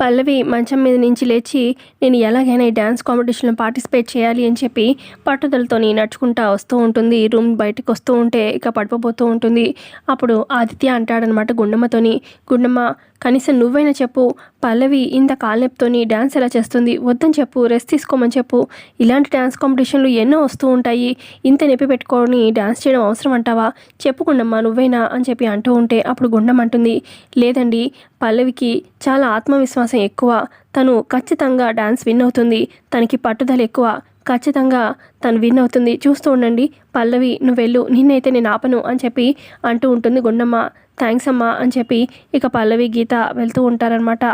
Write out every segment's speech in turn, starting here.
పల్లవి మంచం మీద నుంచి లేచి నేను ఎలాగైనా ఈ డ్యాన్స్ కాంపిటీషన్లో పార్టిసిపేట్ చేయాలి అని చెప్పి పట్టుదలతోని నడుచుకుంటా వస్తూ ఉంటుంది. రూమ్ బయటకు వస్తూ ఉంటే ఇక పడిపోతూ ఉంటుంది. అప్పుడు ఆదిత్య అంటాడనమాట గుండమ్మతోని గుండమ్మ కనీసం నువ్వైనా చెప్పు పల్లవి ఇంత కాలనెప్తోని డ్యాన్స్ ఎలా చేస్తుంది? వద్దని చెప్పు రెస్ట్ తీసుకోమని చెప్పు. ఇలాంటి డ్యాన్స్ కాంపిటీషన్లు ఎన్నో వస్తూ ఉంటాయి. ఇంత నొప్పి పెట్టుకొని డ్యాన్స్ చేయడం అవసరం అంటావా? చెప్పుకుండమ్మా నువ్వైనా అని చెప్పి అంటూ ఉంటే అప్పుడు గుండం అంటుంది. లేదండి పల్లవికి చాలా ఆత్మవిశ్వాసం ఎక్కువ. తను ఖచ్చితంగా డ్యాన్స్ విన్ అవుతుంది. తనకి పట్టుదల ఎక్కువ. ఖచ్చితంగా తను విన్ అవుతుంది. చూస్తూ ఉండండి. పల్లవి నువ్వు వెళ్ళు నిన్నైతే నేను ఆపను అని చెప్పి అంటూ ఉంటుంది గుండమ్మ. థ్యాంక్స్ అమ్మా అని చెప్పి ఇక పల్లవి గీత వెళ్తూ ఉంటారనమాట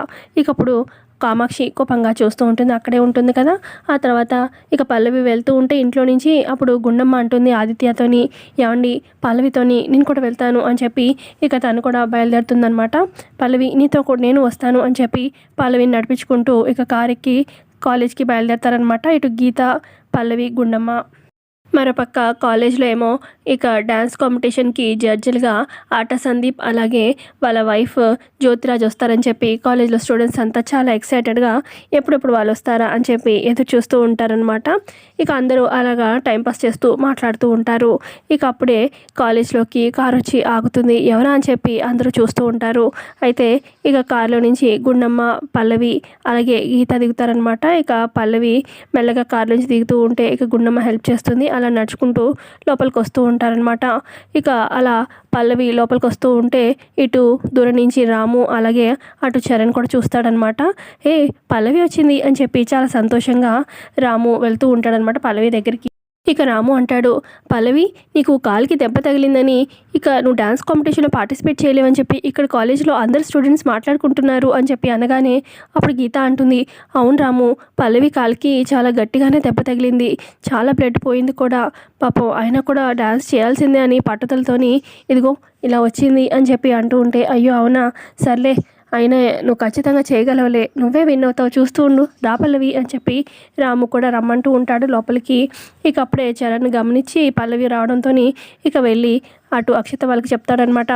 ఇక అప్పుడు కామాక్షి కోపంగా చూస్తూ ఉంటుంది. అక్కడే ఉంటుంది కదా. ఆ తర్వాత ఇక పల్లవి వెళ్తూ ఉంటే ఇంట్లో నుంచి అప్పుడు గుండమ్మ అంటుంది ఆదిత్యతోని ఏమండి పల్లవితోని నేను కూడా వెళ్తాను అని చెప్పి ఇక తను కూడా బయలుదేరుతుందనమాట పల్లవి నీతో కూడా నేను వస్తాను అని చెప్పి పల్లవిని నడిపించుకుంటూ ఇక కారెక్కి కాలేజ్కి బయలుదేరతారనమాట ఇటు గీత పల్లవి గుండమ్మ. మరోపక్క కాలేజ్లో ఏమో ఇక డ్యాన్స్ కాంపిటీషన్కి జడ్జిలుగా ఆట సందీప్ అలాగే వాళ్ళ వైఫ్ జ్యోతిరాజ్ వస్తారని చెప్పి కాలేజ్లో స్టూడెంట్స్ అంతా చాలా ఎక్సైటెడ్గా ఎప్పుడెప్పుడు వాళ్ళు వస్తారా అని చెప్పి ఎదురు చూస్తూ ఉంటారనమాట ఇక అందరూ అలాగా టైంపాస్ చేస్తూ మాట్లాడుతూ ఉంటారు. ఇక అప్పుడే కాలేజ్లోకి కారు వచ్చి ఆగుతుంది. ఎవరా అని చెప్పి అందరూ చూస్తూ ఉంటారు. అయితే ఇక కారులో నుంచి గుండమ్మ పల్లవి అలాగే గీత దిగుతారనమాట ఇక పల్లవి మెల్లగా కారు నుంచి దిగుతూ ఉంటే ఇక గుండమ్మ హెల్ప్ చేస్తుంది. అలా నడుచుకుంటూ లోపలికి వస్తూ ఉంటారనమాట ఇక అలా పల్లవి లోపలికి వస్తూ ఉంటే ఇటు దూరం నుంచి రాము అలాగే అటు చరణ్ కూడా చూస్తాడనమాట ఏ పల్లవి వచ్చింది అని చెప్పి చాలా సంతోషంగా రాము వెళ్తూ ఉంటాడనమాట పల్లవి దగ్గరికి. ఇక రాము అంటాడు పల్లవి నీకు కాలికి దెబ్బ తగిలిందని ఇక నువ్వు డ్యాన్స్ కాంపిటీషన్లో పార్టిసిపేట్ చేయలేవని చెప్పి ఇక్కడ కాలేజీలో అందరు స్టూడెంట్స్ మాట్లాడుకుంటున్నారు అని చెప్పి అనగానే అప్పుడు గీత అంటుంది అవును రాము పల్లవి కాలికి చాలా గట్టిగానే దెబ్బ తగిలింది. చాలా బ్లడ్ పోయింది కూడా. పాపం ఆయన కూడా డ్యాన్స్ చేయాల్సిందే అని పట్టుదలతోని ఇదిగో ఇలా వచ్చింది అని చెప్పి అంటూ ఉంటే అయ్యో అవునా? సర్లే అయినా నువ్వు ఖచ్చితంగా చేయగలవులే. నువ్వే విన్ అవుతావు చూస్తూ ఉండు. రాపల్లవి అని చెప్పి రాము కూడా రమ్మంటూ ఉంటాడు లోపలికి. ఇక అప్పుడే చరణ్ గమనించి పల్లవి రావడంతో ఇక వెళ్ళి అటు అక్షిత వాళ్ళకి చెప్తాడనమాట.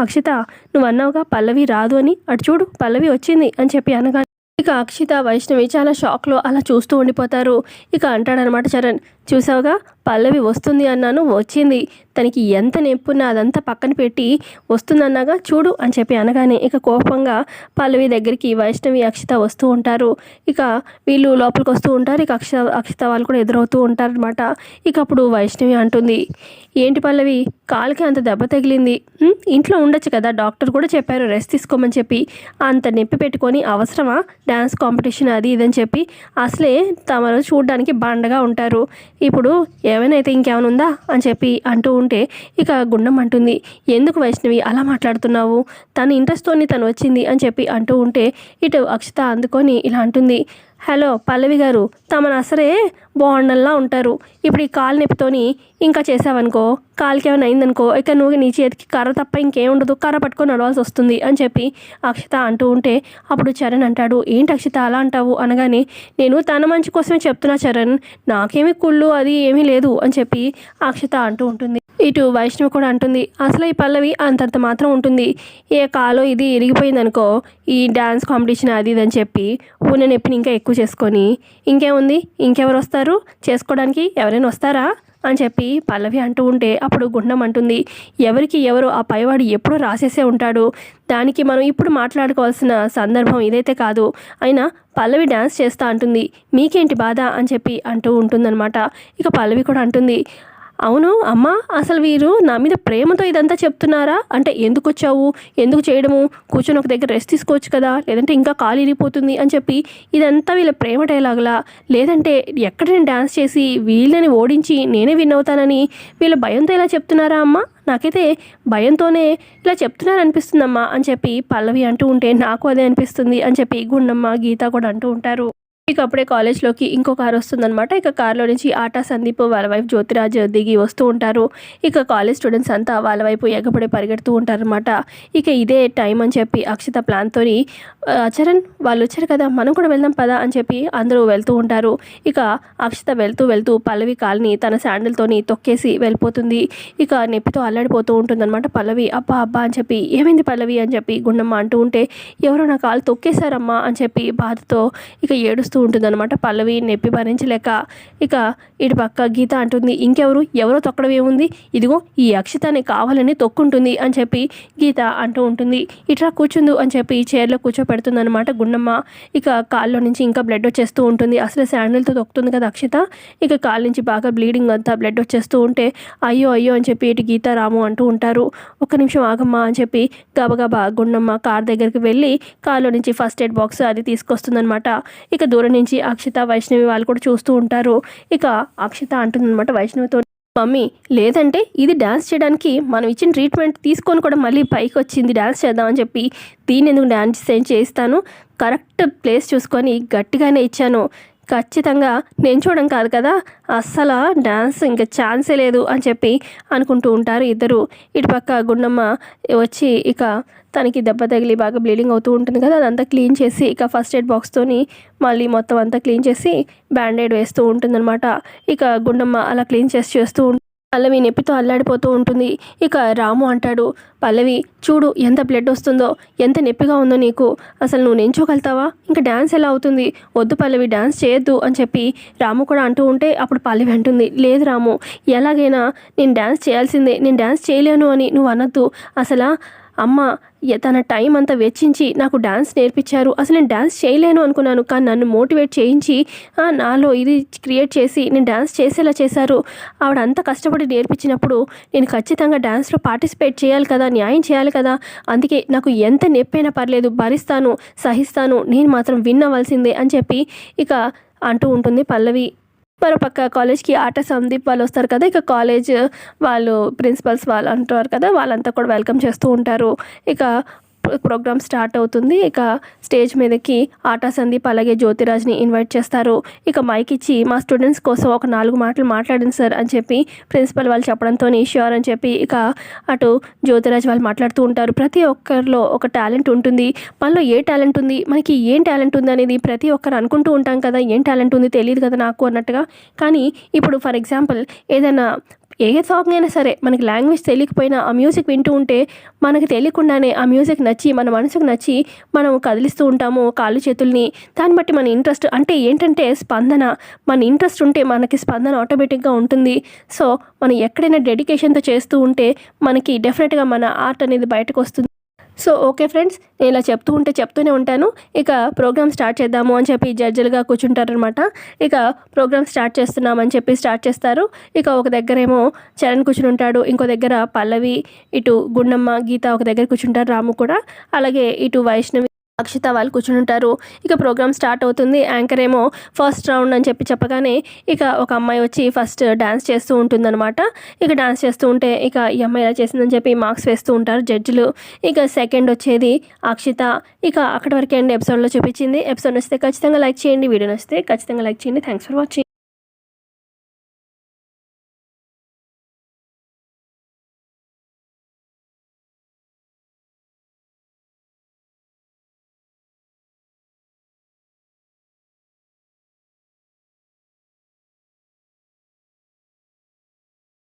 అక్షిత నువ్వు అన్నావుగా పల్లవి రాదు అని? అటు చూడు పల్లవి వచ్చింది అని చెప్పి అనగా ఇక అక్షిత వైష్ణవి చాలా షాక్లో అలా చూస్తూ ఉండిపోతారు. ఇక అంటాడనమాట చరణ్ చూసావుగా? పల్లవి వస్తుంది అన్నాను వచ్చింది. తనకి ఎంత నెప్పున్నా అదంతా పక్కన పెట్టి వస్తుందన్నాగా చూడు అని చెప్పి అనగానే ఇక కోపంగా పల్లవి దగ్గరికి వైష్ణవి అక్షిత వస్తూ ఉంటారు. ఇక వీళ్ళు లోపలికి వస్తూ ఉంటారు. ఇక అక్షిత అక్షిత వాళ్ళు కూడా ఎదురవుతూ ఉంటారనమాట ఇక అప్పుడు వైష్ణవి అంటుంది ఏంటి పల్లవి కాలుకి అంత దెబ్బ తగిలింది. ఇంట్లో ఉండొచ్చు కదా డాక్టర్ కూడా చెప్పారు రెస్ట్ తీసుకోమని చెప్పి. అంత నొప్పి పెట్టుకొని అవసరమా? డ్యాన్స్ కాంపిటీషన్ అది ఇదని చెప్పి అసలే తమరు చూడడానికి బండగా ఉంటారు. ఇప్పుడు ఏమైనా అయితే ఇంకేమైనా ఉందా? అని చెప్పి అంటూ ఉంటే ఇక గుండం అంటుంది. ఎందుకు వైష్ణవి అలా మాట్లాడుతున్నావు? తన ఇంట్రెస్ట్తోని తను వచ్చింది అని చెప్పి అంటూ ఉంటే ఇటు అక్షిత అందుకొని ఇలా అంటుంది. హలో పల్లవి గారు తమను అసరే బాగుండల్లా ఉంటారు. ఇప్పుడు ఈ కాలు నొప్పితోని ఇంకా చేసావనుకో కాలుకి ఏమైనా అయిందనుకో ఇక నువ్వు నీ చేతికి కర్ర తప్ప ఇంకేం ఉండదు. కర్ర పట్టుకొని నడవాల్సి వస్తుంది అని చెప్పి అక్షిత అంటూ ఉంటే అప్పుడు చరణ్ అంటాడు. ఏంటి అక్షిత అలా అంటావు? అనగానే నేను తన మంచి కోసమే చెప్తున్నా చరణ్. నాకేమీ కుళ్ళు అది ఏమీ లేదు అని చెప్పి అక్షిత అంటూ ఉంటుంది. ఇటు వైష్ణవి కూడా అంటుంది అసలు ఈ పల్లవి అంతంత మాత్రం ఉంటుంది. ఏ కాలో ఇది ఇరిగిపోయిందనుకో ఈ డ్యాన్స్ కాంపిటీషన్ అది ఇది అని చెప్పి ఉన్న నొప్పిని ఇంకా ఎక్కువ చేసుకొని ఇంకేముంది? ఇంకెవరు వస్తారు? చేసుకోవడానికి ఎవరైనా వస్తారా? అని చెప్పి పల్లవి అంటూ ఉంటే అప్పుడు గుండం అంటుంది ఎవరికి ఎవరు ఆ పైవాడు ఎప్పుడో రాసేసే ఉంటాడు. దానికి మనం ఇప్పుడు మాట్లాడుకోవాల్సిన సందర్భం ఇదైతే కాదు. అయినా పల్లవి డ్యాన్స్ చేస్తా అంటుంది. మీకేంటి బాధ? అని చెప్పి అంటూ ఉంటుందన్నమాట. ఇక పల్లవి కూడా అంటుంది అవును అమ్మా అసలు వీరు నా మీద ప్రేమతో ఇదంతా చెప్తున్నారా? అంటే ఎందుకు వచ్చావు? ఎందుకు చేయడము? కూర్చొని ఒక దగ్గర రెస్ట్ తీసుకోవచ్చు కదా? లేదంటే ఇంకా కాలు ఇరిగిపోతుంది అని చెప్పి ఇదంతా వీళ్ళ ప్రేమ డైలాగులా? లేదంటే ఎక్కడ నేను డ్యాన్స్ చేసి వీళ్ళని ఓడించి నేనే విన్ అవుతానని వీళ్ళ భయంతో ఇలా చెప్తున్నారా అమ్మా? నాకైతే భయంతోనే ఇలా చెప్తున్నారనిపిస్తుందమ్మా అని చెప్పి పల్లవి అంటూ ఉంటే నాకు అదే అనిపిస్తుంది అని చెప్పి గుండమ్మ గీత కూడా అంటూ ఉంటారు. ఇక అప్పుడే కాలేజ్లోకి ఇంకో కారు వస్తుందన్నమాట. ఇక కారులో నుంచి ఆటా సందీప్ వాళ్ళ వైపు జ్యోతిరాజ్ దిగి వస్తూ ఉంటారు. ఇక కాలేజ్ స్టూడెంట్స్ అంతా వాళ్ళ వైపు ఎగబడి పరిగెడుతూ ఉంటారనమాట ఇక ఇదే టైం అని చెప్పి అక్షిత ప్లాన్తో చరణ్ వాళ్ళు వచ్చారు కదా మనం కూడా వెళ్దాం పదా అని చెప్పి అందరూ వెళ్తూ ఉంటారు. ఇక అక్షిత వెళ్తూ వెళ్తూ పల్లవి కాల్ని తన శాండిల్తోని తొక్కేసి వెళ్ళిపోతుంది. ఇక నొప్పితో అల్లాడిపోతూ ఉంటుందన్నమాట పల్లవి. అబ్బా అబ్బా అని చెప్పి ఏమైంది పల్లవి అని చెప్పి గుండమ్మ అంటూ ఉంటే ఎవరో నా కాలు తొక్కేశారమ్మా అని చెప్పి బాధతో ఇక ఏడుస్తూ ఉంటుందన్నమాట. పల్లవి నొప్పి భరించలేక ఇక ఇటు పక్క గీత అంటుంది ఇంకెవరు? ఎవరో తొక్కడం ఏముంది? ఇదిగో ఈ అక్షితాన్ని కావాలని తొక్కుంటుంది అని చెప్పి గీత అంటూ ఉంటుంది. ఇట్లా కూర్చుందు అని చెప్పి చైర్లో కూర్చోపెడుతుంది అనమాట గుండమ్మ. ఇక కాల్లో నుంచి ఇంకా బ్లడ్ వచ్చేస్తూ ఉంటుంది. అసలు శాండిల్తో తొక్కుతుంది కదా అక్షిత? ఇక కాళ్ళ నుంచి బాగా బ్లీడింగ్ అంతా బ్లడ్ వచ్చేస్తూ ఉంటే అయ్యో అయ్యో అని చెప్పి ఇటు గీత రాము అంటూ ఉంటారు. ఒక్క నిమిషం ఆగమ్మా అని చెప్పి గబగబా గుండమ్మ కార్ దగ్గరికి వెళ్ళి కాల్లో నుంచి ఫస్ట్ ఎయిడ్ బాక్స్ అది తీసుకొస్తుందన్నమాట. ఇక దూరం నుంచి అక్షిత వైష్ణవి వాళ్ళు కూడా చూస్తూ ఉంటారు. ఇక అక్షిత అంటుందన్నమాట వైష్ణవితో మమ్మీ లేదంటే ఇది డ్యాన్స్ చేయడానికి మనం ఇచ్చిన ట్రీట్మెంట్ తీసుకొని కూడా మళ్ళీ పైకి వచ్చింది డ్యాన్స్ చేద్దామని చెప్పి దీన్ని ఎందుకు డ్యాన్స్ చేంజ్ చేస్తాను? కరెక్ట్ ప్లేస్ చూసుకొని గట్టిగానే ఇచ్చాను. ఖచ్చితంగా నేను చూడడం కాదు కదా అస్సలు డ్యాన్స్ ఇంకా ఛాన్సే లేదు అని చెప్పి అనుకుంటూ ఉంటారు ఇద్దరు. ఇటుపక్క గుండమ్మ వచ్చి ఇక తనకి దెబ్బ తగిలి బాగా బ్లీడింగ్ అవుతూ ఉంటుంది కదా అదంతా క్లీన్ చేసి ఇక ఫస్ట్ ఎయిడ్ బాక్స్తోని మళ్ళీ మొత్తం అంతా క్లీన్ చేసి బ్యాండేడ్ వేస్తూ ఉంటుందన్నమాట. ఇక గుండమ్మ అలా క్లీన్ చేసి చేస్తూ ఉంటుంది పల్లవి నొప్పితో అల్లాడిపోతూ ఉంటుంది. ఇక రాము అంటాడు పల్లవి చూడు ఎంత బ్లడ్ వస్తుందో ఎంత నొప్పిగా ఉందో నీకు. అసలు నువ్వు నించోగలుగుతావా ఇంకా డ్యాన్స్ ఎలా అవుతుంది? వద్దు పల్లవి డ్యాన్స్ చేయొద్దు అని చెప్పి రాము కూడా అంటూ ఉంటే అప్పుడు పల్లవి అంటుంది లేదు రాము ఎలాగైనా నేను డ్యాన్స్ చేయాల్సిందే. నేను డ్యాన్స్ చేయలేను అని నువ్వు అనొద్దు. అసలు అమ్మ తన టైం అంతా వెచ్చించి నాకు డాన్స్ నేర్పించారు. అసలు నేను డాన్స్ చేయలేను అనుకున్నాను. కానీ నన్ను మోటివేట్ చేయించి నాలో ఇది క్రియేట్ చేసి నేను డాన్స్ చేసేలా చేశారు. ఆవిడ అంత కష్టపడి నేర్పించినప్పుడు నేను ఖచ్చితంగా డ్యాన్స్లో పార్టిసిపేట్ చేయాలి కదా న్యాయం చేయాలి కదా. అందుకే నాకు ఎంత నొప్పైనా పర్లేదు భరిస్తాను సహిస్తాను. నేను మాత్రం విన్ అవ్వాల్సిందే అని చెప్పి ఇక అంటూ ఉంటుంది పల్లవి. మరోపక్క కాలేజ్కి ఆట సందీప్ వాళ్ళు వస్తారు కదా ఇక కాలేజ్ వాళ్ళు ప్రిన్సిపల్స్ వాళ్ళు అంటారు కదా వాళ్ళంతా కూడా వెల్కమ్ చేస్తూ ఉంటారు. ఇక ప్రోగ్రామ్ స్టార్ట్ అవుతుంది. ఇక స్టేజ్ మీదకి ఆటా సందీప్ అలాగే జ్యోతిరాజ్ని ఇన్వైట్ చేస్తారు. ఇక మైక్ ఇచ్చి మా స్టూడెంట్స్ కోసం ఒక నాలుగు మాటలు మాట్లాడండి సార్ అని చెప్పి ప్రిన్సిపల్ వాళ్ళు చెప్పడంతో ష్యూర్ అని చెప్పి ఇక అటు జ్యోతిరాజ్ వాళ్ళు మాట్లాడుతూ ఉంటారు. ప్రతి ఒక్కరిలో ఒక టాలెంట్ ఉంటుంది. మనలో ఏ టాలెంట్ ఉంది? మనకి ఏం టాలెంట్ ఉంది అనేది ప్రతి ఒక్కరు అనుకుంటూ ఉంటాం కదా. ఏం టాలెంట్ ఉంది? తెలియదు కదా నాకు అన్నట్టుగా. కానీ ఇప్పుడు ఫర్ ఎగ్జాంపుల్ ఏదైనా ఏ సాంగ్ అయినా సరే మనకి లాంగ్వేజ్ తెలియకపోయినా ఆ మ్యూజిక్ వింటూ ఉంటే మనకి తెలియకుండానే ఆ మ్యూజిక్ నచ్చి మన మనసుకు నచ్చి మనం కదిలిస్తూ ఉంటాము కాళ్ళు చేతుల్ని. దాన్ని బట్టి మన ఇంట్రెస్ట్ అంటే ఏంటంటే స్పందన. మన ఇంట్రెస్ట్ ఉంటే మనకి స్పందన ఆటోమేటిక్గా ఉంటుంది. సో మనం ఎక్కడైనా డెడికేషన్తో చేస్తూ ఉంటే మనకి డెఫినెట్గా మన ఆర్ట్ అనేది బయటకు వస్తుంది. సో ఓకే ఫ్రెండ్స్ నేను ఇలా చెప్తూ ఉంటే చెప్తూనే ఉంటాను. ఇక ప్రోగ్రామ్ స్టార్ట్ చేద్దాము అని చెప్పి జడ్జిలుగా కూర్చుంటారనమాట ఇక ప్రోగ్రామ్ స్టార్ట్ చేస్తున్నామని చెప్పి స్టార్ట్ చేస్తారు. ఇక ఒక దగ్గరేమో చరణ్ కూర్చుని ఉంటాడు ఇంకో దగ్గర పల్లవి ఇటు గుండమ్మ గీత ఒక దగ్గర కూర్చుంటారు రాము కూడా. అలాగే ఇటు వైష్ణవి అక్షిత వాళ్ళు కూర్చుని ఉంటారు. ఇక ప్రోగ్రామ్ స్టార్ట్ అవుతుంది. యాంకర్ ఏమో ఫస్ట్ రౌండ్ అని చెప్పి చెప్పగానే ఇక ఒక అమ్మాయి వచ్చి ఫస్ట్ డాన్స్ చేస్తూ ఉంటుందన్నమాట. ఇక డాన్స్ చేస్తూ ఉంటే ఇక ఈ అమ్మాయి ఇలా చేసిందని చెప్పి మార్క్స్ వేస్తూ ఉంటారు జడ్జిలు. ఇక సెకండ్ వచ్చేది అక్షిత. ఇక అక్కడి వరకు అండి ఎపిసోడ్లో చూపించింది. ఎపిసోడ్ నచ్చితే ఖచ్చితంగా లైక్ చేయండి. వీడియో నచ్చితే ఖచ్చితంగా లైక్ చేయండి. Thanks for watching